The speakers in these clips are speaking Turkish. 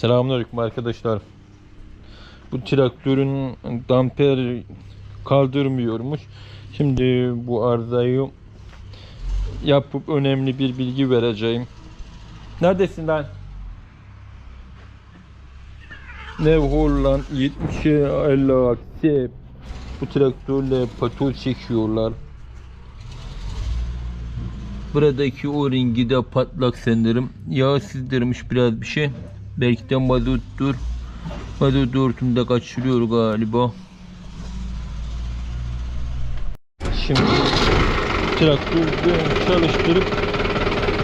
Selamünaleyküm arkadaşlar. Bu traktörün damper kaldırmıyormuş. Şimdi bu arızayı yapıp önemli bir bilgi vereceğim. Neredesin lan? Ne Holland 70 50 aksi bu traktörle patol çekiyorlar. Buradaki o ringi de patlak sanırım. Yağ sizdirmiş biraz bir şey. Belki de mazottur. Mazot hortumda kaçırıyor galiba. Şimdi traktörü çalıştırıp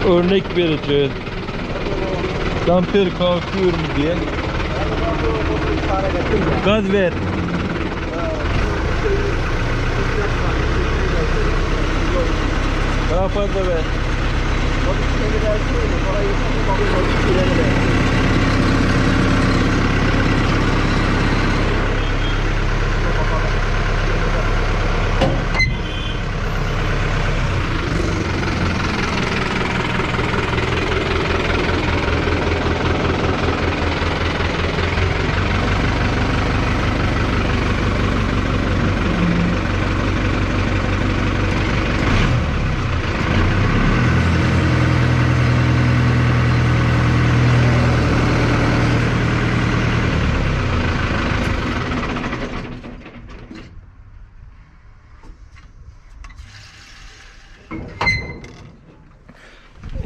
örnek vereceğiz. Damper kalkıyor mu diye. Gaz ver. Daha fazla ver.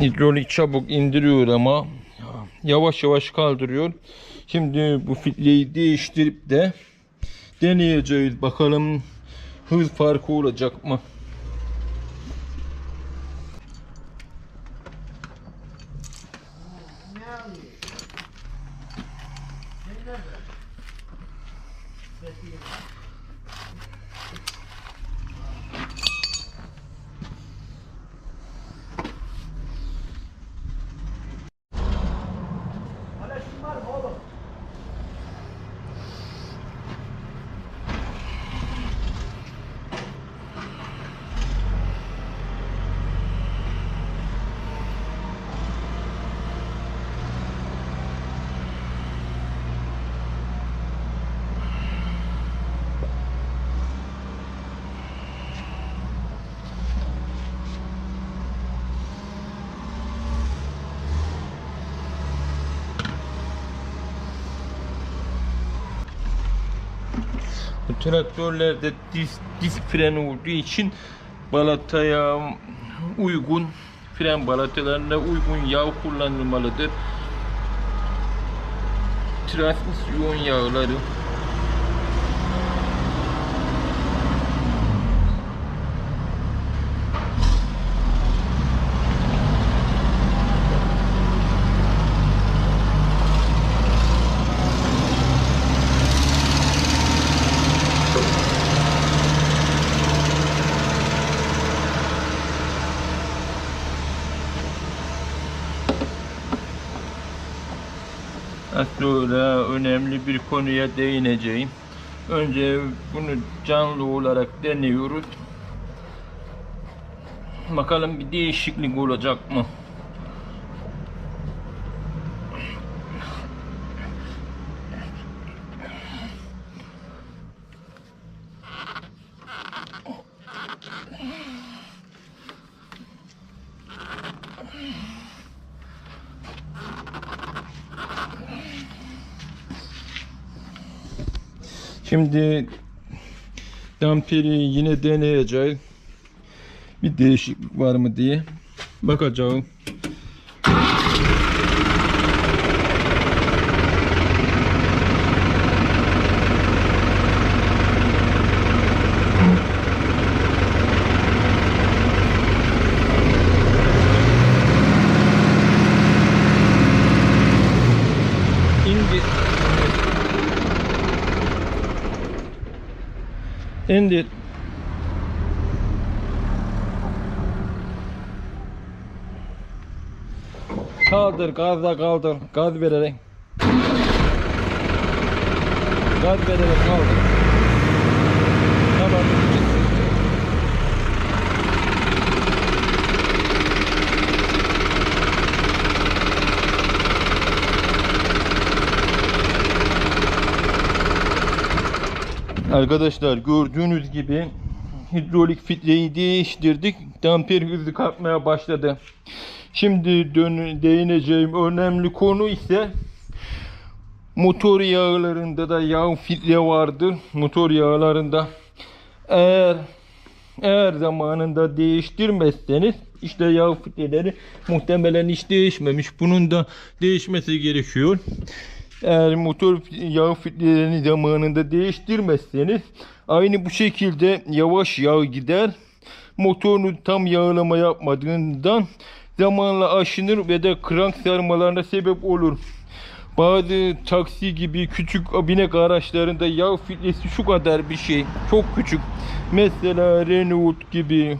Hidrolik çabuk indiriyor ama yavaş yavaş kaldırıyor. Şimdi bu fitleyi değiştirip de deneyeceğiz. Bakalım hız farkı olacak mı? Bu traktörlerde disk, disk freni olduğu için balataya uygun fren balatalarına uygun yağ kullanılmalıdır. Transmisyon yağları Sonra önemli bir konuya değineceğim. Önce bunu canlı olarak deniyoruz. Bakalım bir değişiklik olacak mı? Şimdi damperi yine deneyeceğiz. Bir değişiklik var mı diye bakacağım. İndir. Kaldır, gazla kaldır. Gaz vererek. Gaz vererek kaldır. Arkadaşlar gördüğünüz gibi hidrolik filtreyi değiştirdik. Damper hızlı kalkmaya başladı. Şimdi değineceğim önemli konu ise motor yağlarında da yağ filtre vardır. Motor yağlarında eğer eğer zamanında değiştirmezseniz işte yağ filtreleri muhtemelen hiç değişmemiş. Bunun da değişmesi gerekiyor. Eğer motor yağ filtrelerini zamanında değiştirmezseniz aynı bu şekilde yavaş yağ gider. Motorunu tam yağlama yapmadığından zamanla aşınır ve de krank sarmalarına sebep olur. Bazı taksi gibi küçük binek araçlarında yağ filtresi şu kadar bir şey. Çok küçük. Mesela Renault gibi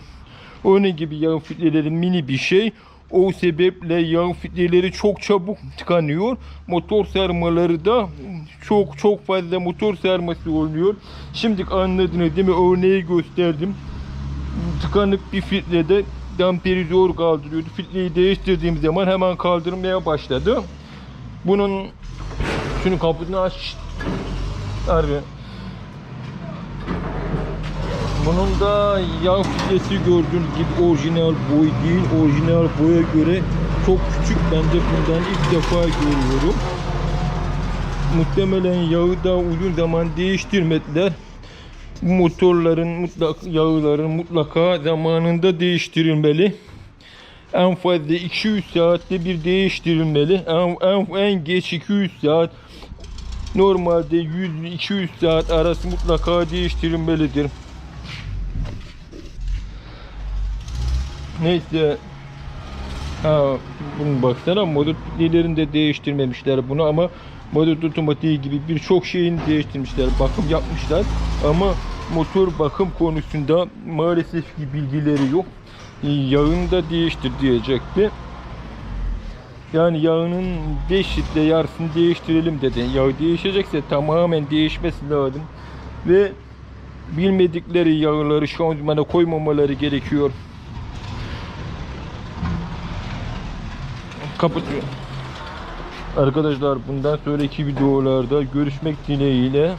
onun gibi yağ filtreleri mini bir şey. O sebeple yağ filtreleri çok çabuk tıkanıyor. Motor sarmaları da çok çok fazla motor sarması oluyor. Şimdi anladınız değil mi? Örneği gösterdim. Tıkanık bir filtrede damperi zor kaldırıyordu. Filtreyi değiştirdiğim zaman hemen kaldırmaya başladı. Bunun şunu kapısını aç. Harbi. Bunun da yağ filtresi gördüğünüz gibi orijinal boy değil. Orijinal boya göre çok küçük. Ben de bundan ilk defa görüyorum. Muhtemelen yağı da uzun zaman değiştirmediler. Motorların mutlak yağların mutlaka zamanında değiştirilmeli. En fazla 200 saatte bir değiştirilmeli. En, en, en geç 200 saat normalde 100-200 saat arası mutlaka değiştirilmelidir. Neyse. Ha, bunu baksana model de değiştirmemişler bunu ama model otomatiği gibi birçok şeyini değiştirmişler. Bakım yapmışlar ama motor bakım konusunda maalesef ki bilgileri yok. Yağını da değiştir diyecekti. Yani yağının 5 litre yarısını değiştirelim dedi. Yağ değişecekse tamamen değişmesi lazım. Ve bilmedikleri yağları şanzımana koymamaları gerekiyor. Kapatıyor. Arkadaşlar bundan sonraki videolarda görüşmek dileğiyle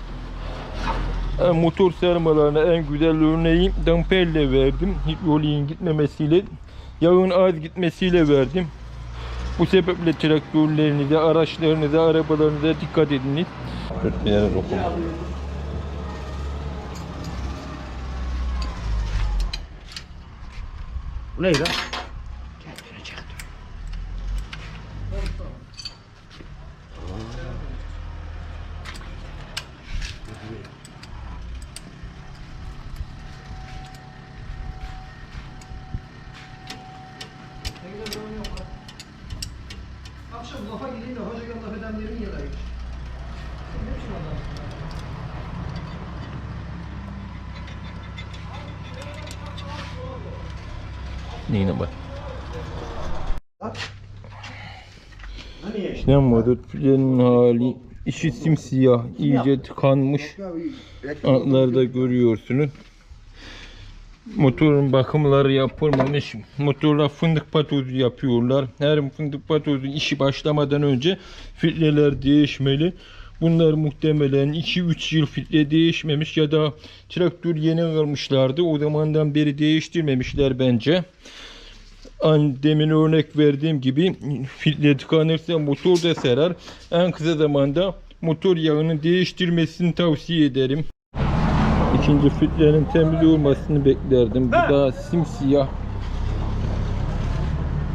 e, motor sermalarına en güzel örneği damperle verdim. Hidroliğin gitmemesiyle yağın az gitmesiyle verdim. Bu sebeple traktörlerinize, araçlarınıza, arabalarınıza dikkat ediniz. Dört bir yere dokunma. Bu neydi? 20 liraymış. Şimdi şuradan. Yine bak. Hani Nemrut Pide'nin hali işi simsiyah, iyice tıkanmış. Atlarda görüyorsunuz. Motorun bakımları yapılmamış. Motorla fındık patozu yapıyorlar. Her fındık patozu işi başlamadan önce filtreler değişmeli. Bunlar muhtemelen 2-3 yıl filtre değişmemiş ya da traktör yeni almışlardı. O zamandan beri değiştirmemişler bence. Demin örnek verdiğim gibi filtre tıkanırsa motor da sarar. En kısa zamanda motor yağını değiştirmesini tavsiye ederim. İkinci filtrenin temiz olmasını beklerdim. Bu da simsiyah.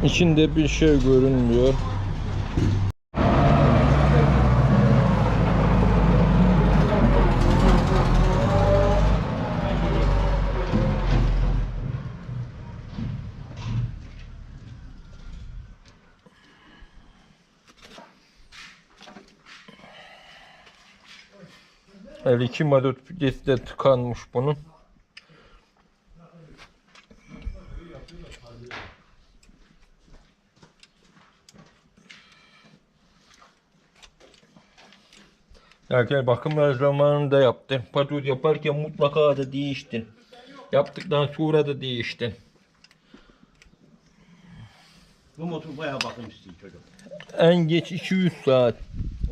İçinde bir şey görünmüyor. El iki mazot filtresi de tıkanmış bunun. Erken bakımlar zamanında yaptın. Patoz yaparken mutlaka da değiştin. Yaptıktan sonra da değiştin. Bu motor bayağı bakım istiyor çocuk. En geç 200 saat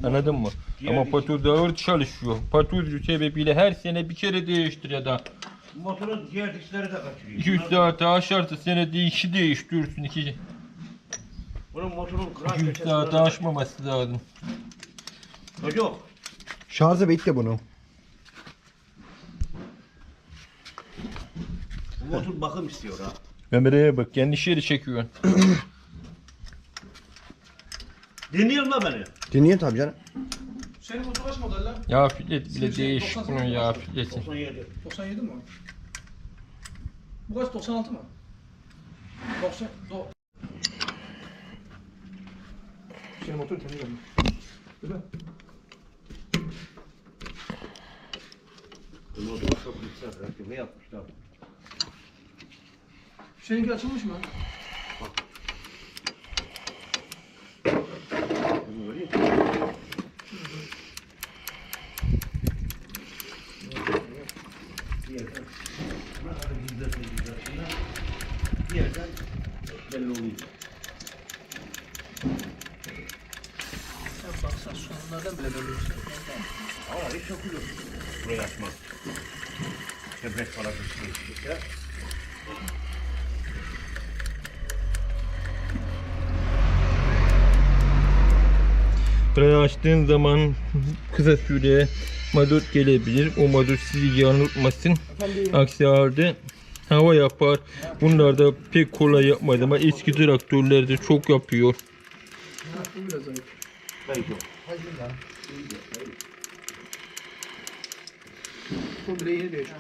Anladın mı? Diğer Ama iki- patuz ağır çalışıyor. Patuz sebebiyle her sene bir kere değiştir ya da Motorun diğer dişleri de kaçırıyor. 200 Bunlar- saate aşarsa senede iki değiştirirsin. iki Bunun motorun kral 200 köşesi saate aşmaması lazım. Çocuk. Şarjı bitti bunun. Bu motor bakım istiyor ha. Kameraya bak kendi şeri çekiyor. Dinliyor mu beni? Dinleyin tabii canım. Senin motor kaç model lan? Ya filet bile değiş 98 bunun ya mi? fileti. 97. 97 mi? Bu kaç 96 mı? 90 do Senin motor temiz olmuş. Değil mi? Bu motor çok yüksek. rakibi yapmışlar. Seninki açılmış mı? Bunu öyle yapıyor. Bir yerden-. Bir yerden belli oluyor. Sen baksan sonlardan bile böyle. Ama hiç yok. Burayı açmak. Köpek falan bir şey. Burayı açtığın zaman kısa süre mazot gelebilir. O mazot sizi yanıltmasın. Aksi halde hava yapar. Bunlar da pek kolay yapmadı ama eski traktörlerde çok yapıyor. Bu bile yeni değişmiş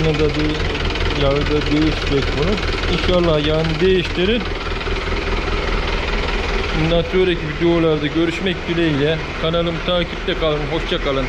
Yağını da de yağı da değişecek bunu. İnşallah yağını değiştirir. Bundan sonraki videolarda görüşmek dileğiyle. Kanalımı takipte kalın. Hoşça kalın.